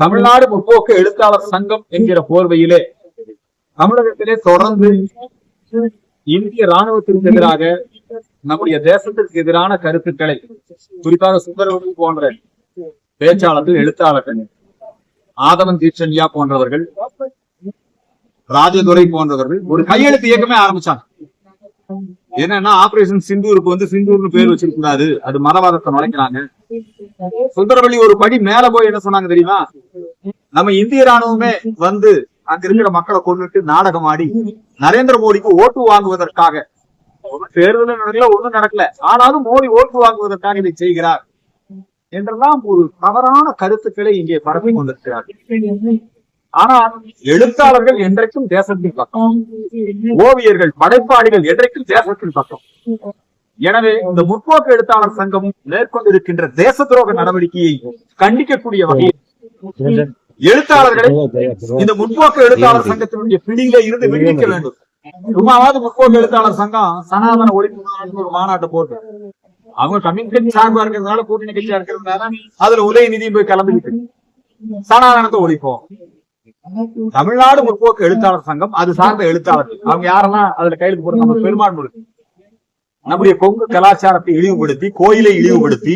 தமிழ்நாடு முற்போக்கு எழுத்தாளர் சங்கம் என்கிற போர்வையிலே தமிழகத்திலே தொடர்ந்து இந்திய ராணுவத்திற்கு எதிராக நம்முடைய தேசத்திற்கு எதிரான கருத்துக்களை குறிப்பாக சுந்தரவன் போன்ற பேச்சாளர்கள் எழுத்தாளர்கள் ஆதவன் தீட்சன்யா போன்றவர்கள் ராஜதுரை போன்றவர்கள் ஒரு கையெழுத்து இயக்கமே ஆரம்பிச்சாங்க. என்னன்னா ஆபரேஷன் சிந்தூருக்கு வந்து சிந்தூர்னு பேர் வச்சிருக்க கூடாது அது மதவாதத்தை நுழைக்கிறாங்க. சுந்தரவள்ளி ஒரு படி மேல போய் என்ன சொன்னாங்க தெரியுமா? நம்ம இந்திய ராணுவமே வந்து அங்க இருக்கிற மக்களை கொண்டுட்டு நாடகம் ஆடி நரேந்திர மோடிக்கு ஓட்டு வாங்குவதற்காக தேர்தல் நடக்கல ஒண்ணும் நடக்கல. ஆனாலும் மோடி ஓட்டு வாங்குவதற்காக இதை செய்கிறார் என்றெல்லாம் ஒரு தவறான கருத்துக்களை இங்கே பரப்பி கொண்டிருக்கிறார். ஆனால் எழுத்தாளர்கள் என்றைக்கும் தேசத்தின் பக்கம் ஓவியர்கள் படைப்பாளிகள் என்றைக்கும் தேசத்தின் பக்கம். எனவே இந்த முற்போக்கு எழுத்தாளர் சங்கம் மேற்கொண்டிருக்கின்ற தேச துரோக நடவடிக்கையை கண்டிக்கக்கூடிய வகையில் எழுத்தாளர்களை இந்த முற்போக்கு எழுத்தாளர் சங்கத்தினுடைய பிடியில இருந்து விடுவிக்க வேண்டும். சும்மாவது முற்போக்கு எழுத்தாளர் சங்கம் சனாதன ஒழிப்பு ஒரு மாநாட்டை போட்டு. அவங்க கம்யூனிஸ்ட் சார்பா இருக்கிறதுனால கூட்டணி கட்சியா இருக்கிறதுனால அதுல உதயநிதி போய் கலந்துக்கிட்டு சனாதனத்தை ஒழிப்போம். தமிழ்நாடு முற்போக்கு எழுத்தாளர் சங்கம் அது சார்ந்த எழுத்தாளர்கள். அவங்க யாரெல்லாம் அதுல கையெழுத்து போட்டு நம்ம பெருமாள் நம்முடைய கொங்கு கலாச்சாரத்தை இழிவுபடுத்தி கோயிலை இழிவுபடுத்தி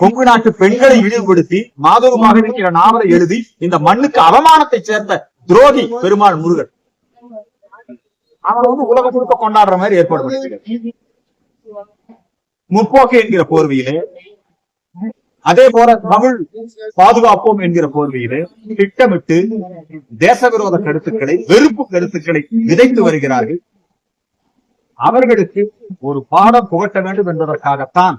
கொங்கு நாட்டு பெண்களை இழிவுபடுத்தி மாதவமாக இருக்கிற நாவலை எழுதி இந்த மண்ணுக்கு அவமானத்தை சேர்ந்த துரோகி பெருமாள் முருகன். அவனை வந்து உலகம் முழுக்க கொண்டாடுற மாதிரி ஏற்பாடு முற்போக்கு என்கிற போர்வையிலே அதே போல தமிழ் பாதுகாப்போம் என்கிற போர்வையிலே திட்டமிட்டு தேச விரோத கருத்துக்களை வெறுப்பு கருத்துக்களை விதைத்து வருகிறார்கள். அவர்களுக்கு ஒரு பாடம் புகட்ட வேண்டும் என்பதற்காகத்தான்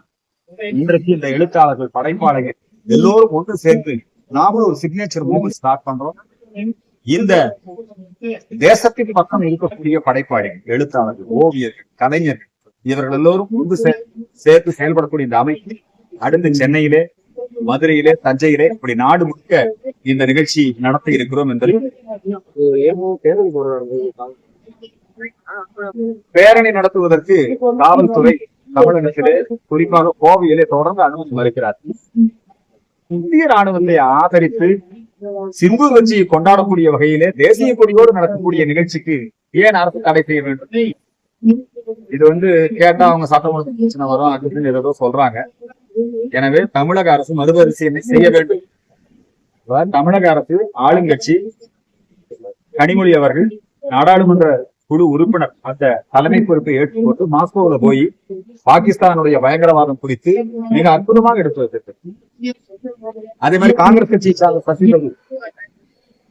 இன்றைக்கு இந்த எழுத்தாளர்கள் படைப்பாளர்கள் எல்லோரும் ஒன்று சேர்ந்து நாமளும் ஒரு சிக்னேச்சர் மூவ்மெண்ட் ஸ்டார்ட் பண்றோம். இந்த தேசத்தின் பக்கம் இருக்கக்கூடிய படைப்பாளிகள் எழுத்தாளர்கள் ஓவியர்கள் கலைஞர்கள் இவர்கள் எல்லோரும் ஒன்று சேர்த்து செயல்படக்கூடிய இந்த அமைப்பு அடுத்து சென்னையிலே மதுரையிலே தஞ்சையிலே இப்படி நாடு முழுக்க இந்த நிகழ்ச்சி நடத்த இருக்கிறோம் என்பதை பேரணி நடத்துவதற்கு காவல்துறை தமிழகத்திலே குறிப்பாக கோவையிலே தொடர்ந்து அனுமதி மறுக்கிறார். இந்திய ராணுவத்தை ஆதரித்து சிந்து கட்சியை கொண்டாடக்கூடிய வகையிலே தேசிய கொடியோடு நடக்கக்கூடிய நிகழ்ச்சிக்கு ஏன் அரசு தடை செய்ய வேண்டும்? இது வந்து கேட்டா அவங்க சட்டமன்ற பிரச்சனை வரும் அப்படின்னு ஏதோ சொல்றாங்க. எனவே தமிழக அரசு மறுபரிசீலனை செய்ய வேண்டும். தமிழக அரசு ஆளுங்கட்சி கனிமொழி அவர்கள் நாடாளுமன்ற குழு உறுப்பினர் அந்த தலைமை பொறுப்பை ஏற்றுக்கொண்டு மாஸ்கோவுல போய் பாகிஸ்தானுடைய பயங்கரவாதம் குறித்து மிக அற்புதமாக எடுத்து வச்சிருக்கு. அதே மாதிரி காங்கிரஸ் கட்சியை சார்ந்த சசி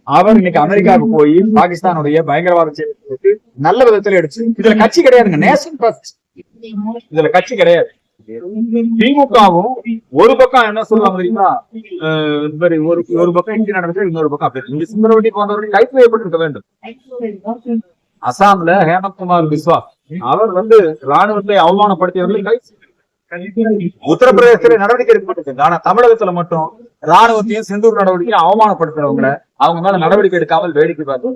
அவர் இன்னைக்கு அமெரிக்காவுக்கு போய் பாகிஸ்தானுடைய பயங்கரவாத குறித்து நல்ல விதத்துல எடுத்து இதுல கட்சி கிடையாதுங்க. நேஷன் ஃபர்ஸ்ட் இதுல கட்சி கிடையாது. திமுகவும் ஒரு பக்கம் என்ன சொல்லுவாங்க தெரியுமா? இந்த ஒரு ஒரு பக்கம் இந்தி நடந்துச்சு இன்னொரு பக்கம் அப்படி இங்க சுந்தரவட்டி போன்றவர்கள் கைது செய்யப்பட்டிருக்க வேண்டும். அசாம்ல ஹேமந்த்குமார் பிஸ்வா. அவர் வந்து ராணுவத்தை அவமானப்படுத்தியவர்களை. உத்தரப்பிரதேசத்துல நடவடிக்கை எடுக்கப்பட்டிருக்கு. ஆனா தமிழகத்துல மட்டும் ராணுவத்தையும் செந்தூர் நடவடிக்கையும் அவமானப்படுத்துறவங்கள அவங்க மேல நடவடிக்கை எடுக்காமல் வேடிக்கை பார்த்து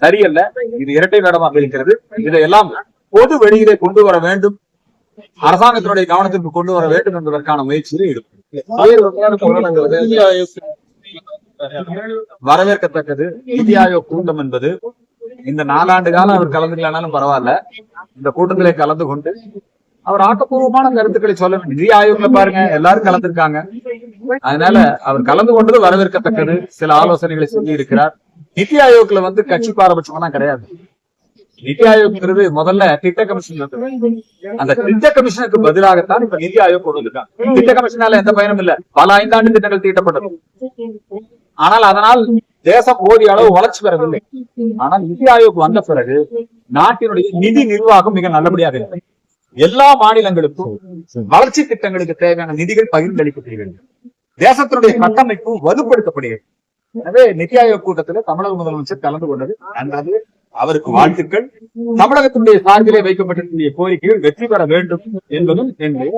சரியல்ல இது இரட்டை வேடமாக இருக்கிறது. இதையெல்லாம் பொது வெளியிலே கொண்டு வர வேண்டும். அரசாங்கத்தினுடைய கவனத்திற்கு கொண்டு வர வேண்டும் என்பதற்கான முயற்சியில் வரவேற்கத்தக்கது. நிதி ஆயோக் கூட்டம் என்பது இந்த நாலாண்டு காலம் அவர் கலந்துக்கலனாலும் பரவாயில்ல. இந்த கூட்டத்திலே கலந்து கொண்டு அவர் ஆக்கப்பூர்வமான கருத்துக்களை சொல்ல வேண்டும். நிதி ஆயோக்ல பாருங்க எல்லாரும் கலந்துருக்காங்க. அதனால அவர் கலந்து கொண்டது வரவேற்கத்தக்கது. சில ஆலோசனைகளை சொல்லி இருக்கிறார் நிதி ஆயோக்ல வந்து கட்சி பாரபட்சம்லாம் கிடையாது. நிதி ஆயோக்ங்கிறது முதல்ல திட்ட கமிஷன் அந்த திட்ட கமிஷனுக்கு பதிலாகத்தான் இப்ப நிதி ஆயோக் கொண்டு வந்திருக்காங்க. திட்ட கமிஷனால எந்த பயனும் இல்ல. பல ஐந்தாண்டு திட்டங்கள் தீட்டப்பட்டது. ஆனால் அதனால் தேசம் போதிய அளவு வளர்ச்சி பெறவில்லை. ஆனால் நிதி ஆயோக் வந்த பிறகு நாட்டினுடைய நிதி நிர்வாகம் மிக நல்லபடியாக இல்லை எல்லா மாநிலங்களுக்கும் வளர்ச்சி திட்டங்களுக்கு தேவையான நிதிகள் பகிர்ந்தளிக்கப்படுகிறது தேசத்தினுடைய கட்டமைப்பு வலுப்படுத்தப்படுகிறது. எனவே நிதி ஆயோக் கூட்டத்தில் தமிழக முதலமைச்சர் கலந்து கொண்டது. நல்லது அவருக்கு வாழ்த்துக்கள். தமிழகத்தினுடைய சார்பிலே வைக்கப்பட்டிருக்கிற கோரிக்கைகள் வெற்றி பெற வேண்டும் என்பதும் என்னுடைய